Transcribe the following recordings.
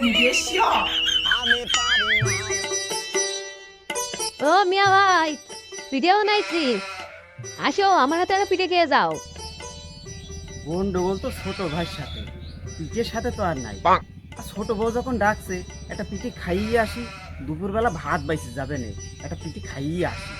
你别笑。 ও মিয়া ভাই পিঠে বানাইছি আসো আমার হাতে একটা পিঠে খেয়ে যাও গন্ডগোল তো ছোট ভাইয়ের সাথে পিঠের সাথে তো আর নাই আর ছোট বউ যখন ডাকছে একটা পিঠে খাইয়ে আসি দুপুরবেলা ভাত বাইসে যাবে না একটা পিঠে খাইয়ে আসি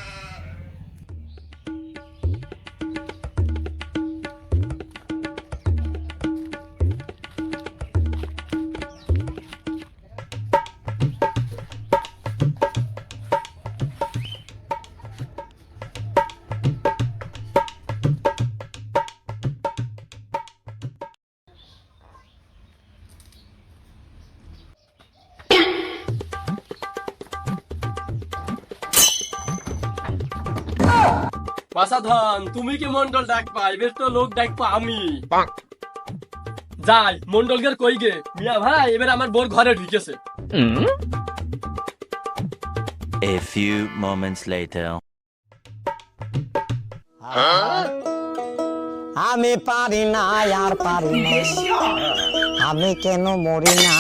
তুমি কি মন্ডল ডাক পাই তো লোক ডাক পা আমি। যাই মন্ডলগের কই গে? মিয়া ভাই এবার আমার বোর ঘরে ঢুকেছে। A few আমি পারি না আর পারি না। আমি কেন মরি না?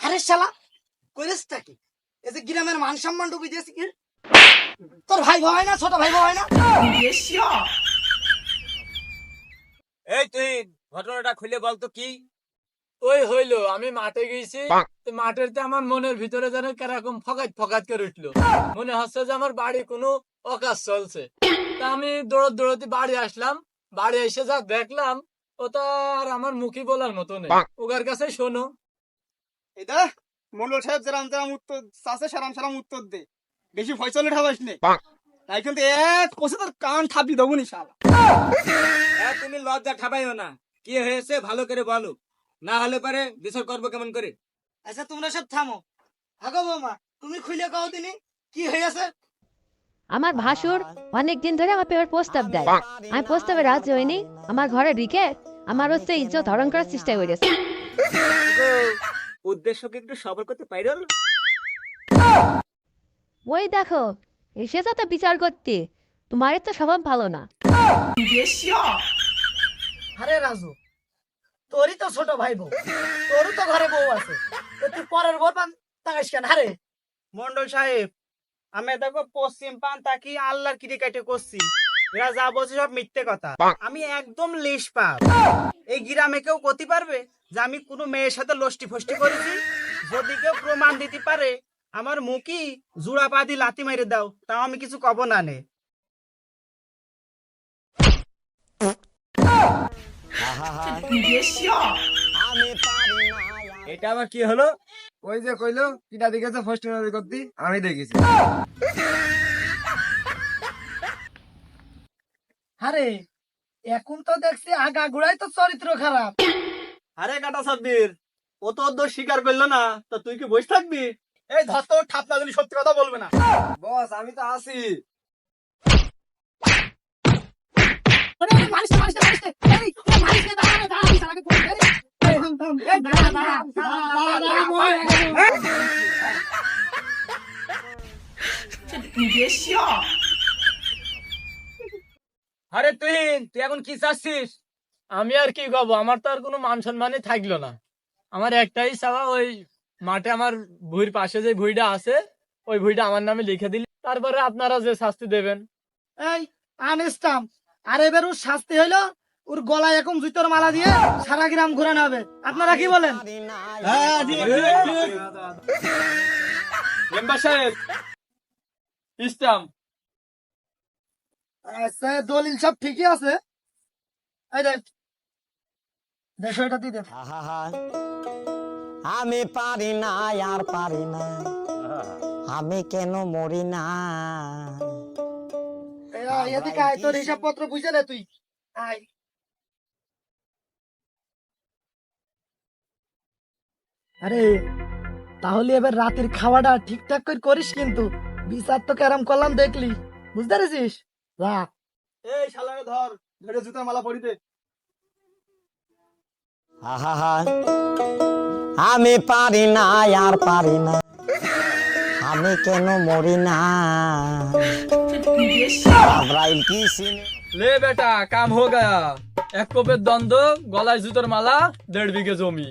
আরে শালা কি? এই যে গ্রামের মান সম্মান কি? তোর ভাই ভাই না ছোট ভাই ভাই না? এই তুই ঘটনাটা খুলে কি? ওই হইল আমি মাঠে গেছি মাঠের আমার মনের ভিতরে যেন কেরকম ফকাত ফকাত করে উঠল। মনে হচ্ছে যে আমার বাড়ি কোনো অকাজ চলছে। তা আমি দৌড় দৌড়তে বাড়ি আসলাম বাড়ি এসে যা দেখলাম ওটা আর আমার মুখে বলার মতো নেই। ওগার কাছে শোনো। এটা মন্ডল সাহেব যেরাম যেরাম উত্তর চাষে সারাম সারাম উত্তর দে। বেশি ফয়সলে ঠাবাস নে। তাই কিন্তু এক কষে তোর কান ঠাপি দেবো নি শালা। তুমি লজ্জা ঠাবাইও না। কি হয়েছে ভালো করে বলো। না হলে পারে বিচার করব কেমন করে? আচ্ছা তোমরা সব থামো। আগো বৌমা তুমি খুলে কাও দিনি কি হয়েছে? আমার ভাসুর অনেক দিন ধরে আমার পেপার প্রস্তাব দেয়। আমি প্রস্তাবে রাজি হইনি। আমার ঘরে ঢুকে আমার হচ্ছে ইজ্জত হরণ করার চেষ্টা করেছে। উদ্দেশ্যকে একটু সফল করতে পাইরল ওই দেখো এসে তো বিচার করতে। তোমার তো স্বভাব ভালো না। আরে রাজু তোরই তো ছোট ভাই বউ তোরও তো ঘরে বউ আছে। তুই পরের বউ পান তাকাইস কেন? আরে। মন্ডল সাহেব আমি দেখো পশ্চিম পান তাকি আল্লাহর কিরে কাটে করছি? এরা যা বলছে সব মিথ্যে কথা। আমি একদম লিস পাপ। এই গিরামে কেউ করতে পারবে যে আমি কোনো মেয়ের সাথে লষ্টি ফষ্টি করেছি? যদি কেউ প্রমাণ দিতে পারে আমার মুখি জুড়া পা দিয়ে লাতি মেরে দাও তাও আমি কিছু কব না নে। এটা আমার কি হলো? ওই যে কইলো কিটা ফার্স্ট আমি দেখেছি। আরে এখন তো দেখছি আগা গুড়াই তো চরিত্র খারাপ আরে কাটা সাব্বির ও তো ওর দোষ স্বীকার করলো না তো তুই কি বসে থাকবি এই ধর তো ঠাপনা যদি সত্যি কথা বলবে না বস আমি তো আছি这你别笑。 আরে তুই তুই এখন কি চাচ্ছিস? আমি আর কি কব আমার তো আর কোনো মান সম্মানই থাকল না। আমার একটাই চাওয়া ওই মাঠে আমার ভুঁইর পাশে যে ভুঁইটা আছে ওই ভুঁইটা আমার নামে লিখে দিলে। তারপরে আপনারা যে শাস্তি দেবেন। এই আনিস্তাম আর এবার ওর শাস্তি হইল ওর গলায় এখন জুতোর মালা দিয়ে সারা গ্রাম ঘুরানো হবে। আপনারা কি বলেন? না মেম্বার সাহেব ইসলাম আচ্ছা দলিল সব ঠিকই আছে? এই দেখ। দেড়শো এটা দিয়ে আমি পারি না আর পারি না। আমি কেন মরি না? এদিকে আয় তোর হিসাব বুঝে নে তুই। আয়। আরে তাহলে এবার রাতের খাওয়াটা ঠিকঠাক করে করিস কিন্তু। বিচার তো কেরাম করলাম দেখলি। বুঝতে পেরেছিস? রাখ। এই শালারে ধর ধরে জুতার মালা আমি পারি না আর পারি না। আমি কেন মরি না? কি লে বেটা কাম হো গয়া। এক কোপের দ্বন্দ্ব গলায় জুতোর মালা দেড় বিঘে জমি।